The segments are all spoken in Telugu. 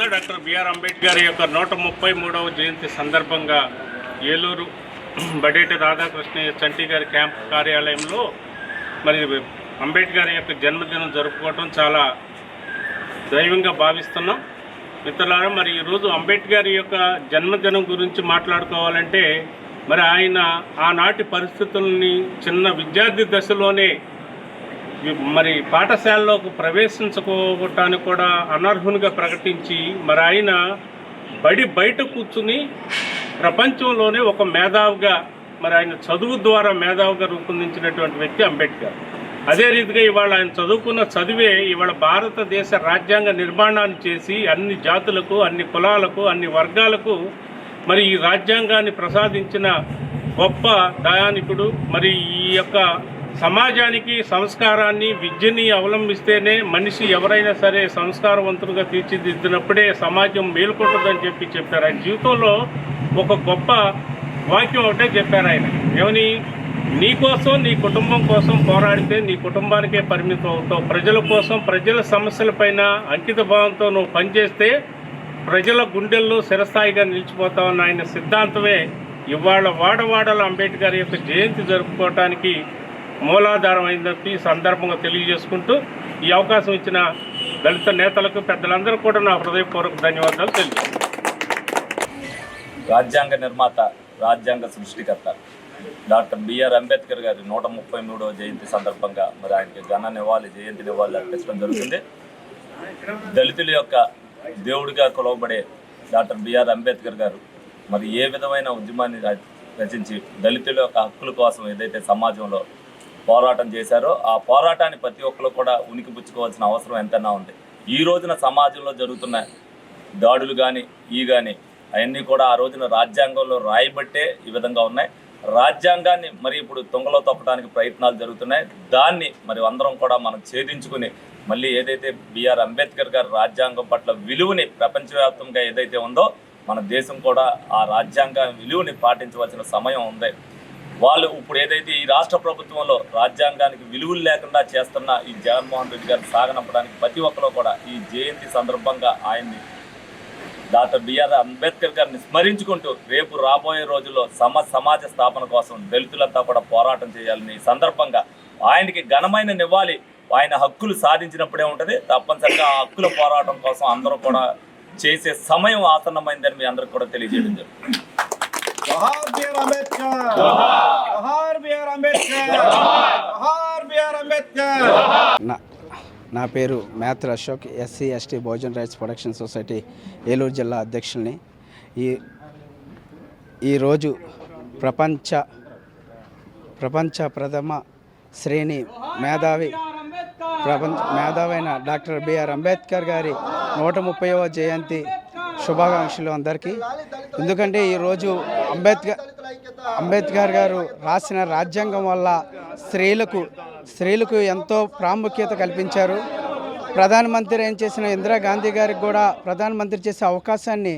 ఐక్యత డాక్టర్ బిఆర్ అంబేద్కర్ యొక్క నూట ముప్పై మూడవ జయంతి సందర్భంగా ఏలూరు బడేటి రాధాకృష్ణ చంటి గారి క్యాంప్ కార్యాలయంలో మరి అంబేద్కర్ యొక్క జన్మదినం జరుపుకోవటం చాలా దైవంగా భావిస్తున్నాం. మిత్రులారా మరి ఈరోజు అంబేద్కర్ యొక్క జన్మదినం గురించి మాట్లాడుకోవాలంటే మరి ఆయన ఆనాటి పరిస్థితుల్ని చిన్న విద్యార్థి దశలోనే మరి పాఠశాలలోకి ప్రవేశించుకోవటానికి కూడా అనర్హునిగా ప్రకటించి మరి ఆయన బడి బయట కూర్చుని ప్రపంచంలోనే ఒక మేధావిగా మరి ఆయన చదువు ద్వారా మేధావిగా రూపొందించినటువంటి వ్యక్తి అంబేద్కర్. అదే రీతిగా ఇవాళ ఆయన చదువుకున్న చదివే ఇవాళ భారతదేశ రాజ్యాంగ నిర్మాణాన్ని చేసి అన్ని జాతులకు అన్ని కులాలకు అన్ని వర్గాలకు మరి ఈ రాజ్యాంగాన్ని ప్రసాదించిన గొప్ప దయానికుడు. మరి ఈ యొక్క సమాజానికి సంస్కారాన్ని విద్యని అవలంబిస్తేనే మనిషి ఎవరైనా సరే సంస్కారవంతులుగా తీర్చిదిద్దినప్పుడే సమాజం మేలుకుంటుందని చెప్పి చెప్పారు. ఆయన జీవితంలో ఒక గొప్ప వాక్యం ఒకటే చెప్పారు ఆయన. ఏమని? నీకోసం నీ కుటుంబం కోసం పోరాడితే నీ కుటుంబానికే పరిమితం అవుతావు. ప్రజల కోసం ప్రజల సమస్యలపైన అంకిత భావంతో నువ్వు పనిచేస్తే ప్రజల గుండెల్లో స్థిరస్థాయిగా నిలిచిపోతామన్న ఆయన సిద్ధాంతమే ఇవాళ వాడవాడల అంబేద్కర్ యొక్క జయంతి జరుపుకోవటానికి మూలాధారం అయిందని సందర్భంగా తెలియజేసుకుంటూ ఈ అవకాశం ఇచ్చిన దళిత నేతలకు పెద్దలందరూ కూడా నా హృదయపూర్వక ధన్యవాదాలు తెలియజేస్తాను రాజ్యాంగ నిర్మాత రాజ్యాంగ సృష్టికర్త డాక్టర్ బిఆర్ అంబేద్కర్ గారి నూట ముప్పై మూడవ జయంతి సందర్భంగా మరి ఆయనకి ఘన నివాళి జయంతి నివాళి అర్పించడం జరుగుతుంది. దళితుల యొక్క దేవుడిగా కొలవబడే డాక్టర్ బిఆర్ అంబేద్కర్ గారు మరి ఏ విధమైన ఉద్యమాన్ని రచించి దళితుల యొక్క హక్కుల కోసం ఏదైతే సమాజంలో పోరాటం చేశారో ఆ పోరాటాన్ని ప్రతి ఒక్కరు కూడా ఉనికి పుచ్చుకోవాల్సిన అవసరం ఎంతైనా ఉంది. ఈ రోజున సమాజంలో జరుగుతున్న దాడులు కానీ ఈ కానీ అవన్నీ కూడా ఆ రోజున రాజ్యాంగంలో రాయబట్టే ఈ విధంగా ఉన్నాయి. రాజ్యాంగాన్ని మరి ఇప్పుడు తుంగలో తప్పడానికి ప్రయత్నాలు జరుగుతున్నాయి. దాన్ని మరి అందరం కూడా మనం ఛేదించుకుని మళ్ళీ ఏదైతే బిఆర్ అంబేద్కర్ గారి రాజ్యాంగం పట్ల విలువని ప్రపంచవ్యాప్తంగా ఏదైతే ఉందో మన దేశం కూడా ఆ రాజ్యాంగ విలువని పాటించవలసిన సమయం ఉంది. వాళ్ళు ఇప్పుడు ఏదైతే ఈ రాష్ట్ర ప్రభుత్వంలో రాజ్యాంగానికి విలువలు లేకుండా చేస్తున్న ఈ జగన్మోహన్ రెడ్డి గారిని సాగనంపడానికి ప్రతి ఒక్కరు కూడా ఈ జయంతి సందర్భంగా ఆయన్ని డాక్టర్ బిఆర్ అంబేద్కర్ గారిని స్మరించుకుంటూ రేపు రాబోయే రోజుల్లో సమ సమాజ స్థాపన కోసం దళితులంతా కూడా పోరాటం చేయాలని ఈ సందర్భంగా ఆయనకి ఘనమైన నివ్వాలి. ఆయన హక్కులు సాధించినప్పుడే ఉంటుంది. తప్పనిసరిగా ఆ హక్కుల పోరాటం కోసం అందరూ కూడా చేసే సమయం ఆసన్నమైందని మీ అందరికి కూడా తెలియజేయడం జరుగుతుంది. జోహార్ బిఆర్ అంబేద్కర్ జోహార్ బిఆర్ అంబేద్కర్ జోహార్ బిఆర్ అంబేద్కర్ నా నా పేరు Metra Ashok SC ST human rights protection society Eluru జిల్లా అధ్యక్షుల్ని. ఈ ఈరోజు ప్రపంచ ప్రపంచ ప్రథమ శ్రేణి మేధావి ప్రపంచ మేధావైన డాక్టర్ బిఆర్ అంబేద్కర్ గారి నూట ముప్పైవ జయంతి శుభాకాంక్షలు అందరికీ. ఎందుకంటే ఈరోజు అంబేద్కర్ అంబేద్కర్ గారు రాసిన రాజ్యాంగం వల్ల స్త్రీలకు స్త్రీలకు ఎంతో ప్రాముఖ్యత కల్పించారు. ప్రధానమంత్రి ఏం చేసిన ఇందిరాగాంధీ గారికి కూడా ప్రధానమంత్రి చేసే అవకాశాన్ని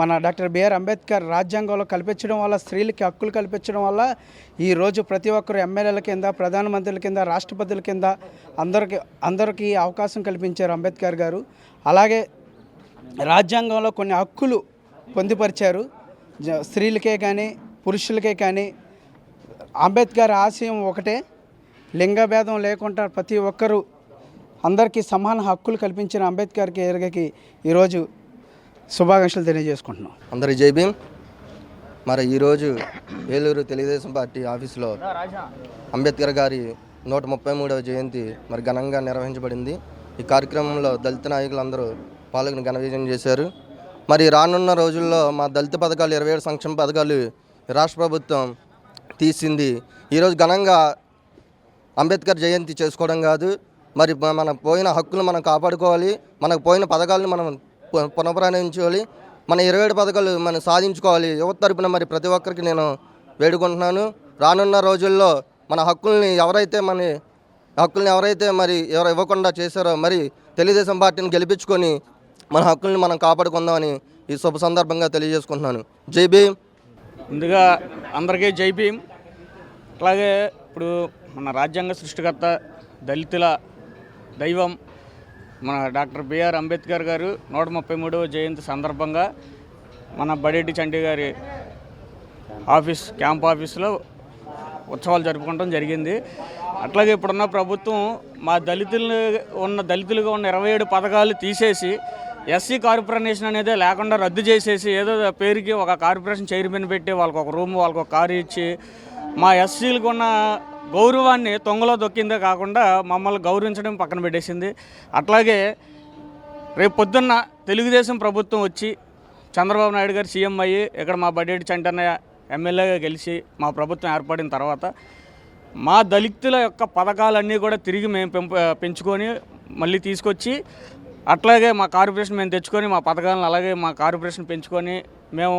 మన డాక్టర్ బిఆర్ అంబేద్కర్ రాజ్యాంగంలో కల్పించడం వల్ల స్త్రీలకి హక్కులు కల్పించడం వల్ల ఈరోజు ప్రతి ఒక్కరు ఎమ్మెల్యేల కింద ప్రధానమంత్రుల కింద రాష్ట్రపతుల కింద అందరికి అందరికీ అవకాశం కల్పించారు అంబేద్కర్ గారు. అలాగే రాజ్యాంగంలో కొన్ని హక్కులు పొందుపరిచారు. జ- స్త్రీలకే కానీ పురుషులకే కానీ అంబేద్కర్ ఆశయం ఒకటే. లింగ భేదం లేకుండా ప్రతి ఒక్కరూ అందరికీ సమాన హక్కులు కల్పించిన అంబేద్కర్కి ఎరగకి ఈరోజు శుభాకాంక్షలు తెలియజేసుకుంటున్నాం. అందరి జై భీమ్. మరి ఈరోజు ఏలూరు తెలుగుదేశం పార్టీ ఆఫీసులో అంబేద్కర్ గారి నూట ముప్పై మూడవ జయంతి మరి ఘనంగా నిర్వహించబడింది. ఈ కార్యక్రమంలో దళిత నాయకులందరూ పాల్గొని ఘన విజయం చేశారు. మరి రానున్న రోజుల్లో మా దళిత పథకాలు ఇరవై ఏడు సంక్షేమ పథకాలు రాష్ట్ర ప్రభుత్వం తీసింది. ఈరోజు ఘనంగా అంబేద్కర్ జయంతి చేసుకోవడం కాదు. మరి మన పోయిన హక్కులు మనం కాపాడుకోవాలి. మనకు పోయిన పథకాలను మనం పునఃప్రాణించుకోవాలి మన ఇరవై ఏడు పథకాలు మనం సాధించుకోవాలి. యువత తరపున మరి ప్రతి ఒక్కరికి నేను వేడుకుంటున్నాను. రానున్న రోజుల్లో మన హక్కుల్ని ఎవరైతే మన హక్కుల్ని ఎవరైతే మరి ఎవరు ఇవ్వకుండా చేశారో మరి తెలుగుదేశం పార్టీని గెలిపించుకొని మన హక్కుల్ని మనం కాపాడుకుందామని ఈ శుభ సందర్భంగా తెలియజేసుకుంటున్నాను. జై భీమ్. ముందుగా అందరికీ జై భీమ్. అలాగే ఇప్పుడు మన రాజ్యాంగ సృష్టికర్త దళితుల దైవం మన డాక్టర్ బిఆర్ అంబేద్కర్ గారు నూట ముప్పై మూడవ జయంతి సందర్భంగా మన బడేటి చండీ గారి ఆఫీస్ క్యాంప్ ఆఫీస్లో ఉత్సవాలు జరుపుకోవడం జరిగింది. అట్లాగే ఇప్పుడున్న ప్రభుత్వం మా దళితులు ఉన్న దళితులుగా ఉన్న ఇరవై ఏడు పథకాలు తీసేసి ఎస్సీ కార్పొరేషన్ అనేది లేకుండా రద్దు చేసేసి ఏదో పేరుకి ఒక కార్పొరేషన్ చైర్మన్ పెట్టి వాళ్ళకి ఒక రూమ్ వాళ్ళకి ఒక కారు ఇచ్చి మా ఎస్సీలకు ఉన్న గౌరవాన్ని తొంగలో దొక్కిందే కాకుండా మమ్మల్ని గౌరవించడం పక్కన పెట్టేసింది. అట్లాగే రేపు పొద్దున్న తెలుగుదేశం ప్రభుత్వం వచ్చి చంద్రబాబు నాయుడు గారు సీఎం అయ్యి ఇక్కడ మా బడ్డేటి చంటన్నయ్య ఎమ్మెల్యేగా గెలిచి మా ప్రభుత్వం ఏర్పడిన తర్వాత మా దళితుల యొక్క పథకాలన్నీ కూడా తిరిగి మేము పెంప పెంచుకొని మళ్ళీ తీసుకొచ్చి అట్లాగే మా కార్పొరేషన్ మేము తెచ్చుకొని మా పథకాలను అలాగే మా కార్పొరేషన్ పెంచుకొని మేము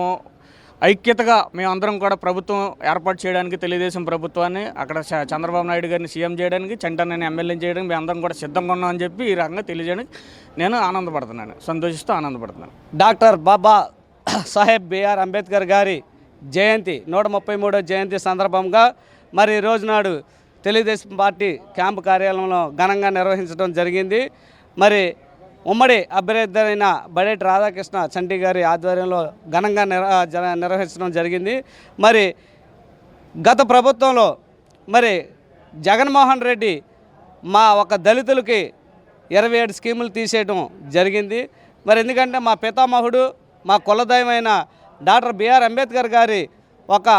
ఐక్యతగా మేమందరం కూడా ప్రభుత్వం ఏర్పాటు చేయడానికి తెలుగుదేశం ప్రభుత్వాన్ని అక్కడ చంద్రబాబు నాయుడు గారిని సీఎం చేయడానికి చంటన్నని ఎమ్మెల్యే చేయడానికి మేము అందరం కూడా సిద్ధంగా ఉన్నామని చెప్పి ఈ రకంగా తెలియజేయడానికి నేను ఆనందపడుతున్నాను. సంతోషిస్తూ ఆనందపడుతున్నాను. Doctor Baba Saheb B R Ambedkar గారి జయంతి నూట ముప్పై మూడో జయంతి సందర్భంగా మరి రోజు నాడు తెలుగుదేశం పార్టీ క్యాంపు కార్యాలయంలో ఘనంగా నిర్వహించడం జరిగింది. మరి ఉమ్మడి అభ్యర్థి అయిన బడేటి రాధాకృష్ణ చంటి గారి ఆధ్వర్యంలో ఘనంగా నిర్ నిర్వహించడం జరిగింది. మరి గత ప్రభుత్వంలో మరి జగన్మోహన్ రెడ్డి మా ఒక దళితులకి ఇరవై ఏడు స్కీములు తీసేయడం జరిగింది. మరి ఎందుకంటే మా పితామహుడు మా కులదైవమైన డాక్టర్ బిఆర్ అంబేద్కర్ గారి ఒక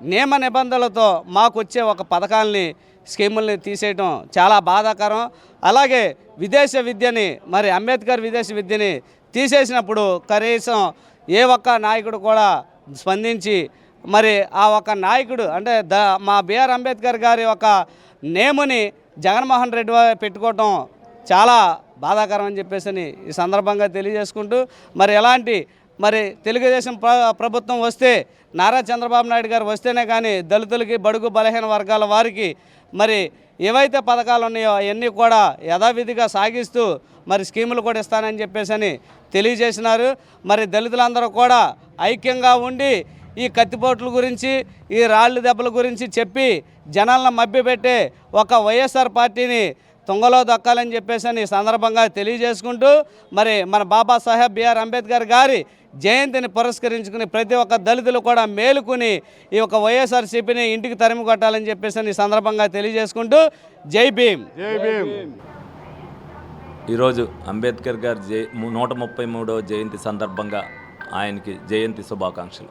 నియమ నిబంధనలతో మాకు వచ్చే ఒక పథకాల్ని స్కీముల్ని తీసేయడం చాలా బాధాకరం. అలాగే విదేశ విద్యని మరి అంబేద్కర్ విదేశీ విద్యని తీసేసినప్పుడు కనీసం ఏ ఒక్క నాయకుడు కూడా స్పందించి మరి ఆ ఒక నాయకుడు అంటే ద మా బిఆర్ అంబేద్కర్ గారి ఒక నేముని జగన్మోహన్ రెడ్డి పెట్టుకోవటం చాలా బాధాకరం అని చెప్పేసి ఈ సందర్భంగా తెలియజేసుకుంటూ మరి ఎలాంటి మరి తెలుగుదేశం ప్ర- ప్రభుత్వం వస్తే నారా చంద్రబాబు నాయుడు గారు వస్తేనే కానీ దళితులకి బడుగు బలహీన వర్గాల వారికి మరి ఏవైతే పథకాలు ఉన్నాయో అవన్నీ కూడా యథావిధిగా సాగిస్తూ మరి స్కీములు కూడా ఇస్తానని చెప్పేసి అని తెలియజేసినారు. మరి దళితులందరూ కూడా ఐక్యంగా ఉండి ఈ కత్తిపోట్ల గురించి ఈ రాళ్ళు దెబ్బల గురించి చెప్పి జనాలను మభ్యపెట్టే ఒక వైఎస్ఆర్ పార్టీని తుంగలో దక్కాలని చెప్పేసి అని ఈ సందర్భంగా తెలియజేసుకుంటూ మరి మన బాబాసాహెబ్ బిఆర్ అంబేద్కర్ గారి జయంతిని పురస్కరించుకుని ప్రతి ఒక్క దళితులు కూడా మేలుకుని ఈ యొక్క వైఎస్ఆర్సీపీని ఇంటికి తరిమి కొట్టాలని చెప్పేసి అని ఈ సందర్భంగా తెలియజేసుకుంటూ జై భీమ్. ఈరోజు అంబేద్కర్ గారి జయ నూట ముప్పై మూడవ జయంతి సందర్భంగా ఆయనకి జయంతి శుభాకాంక్షలు.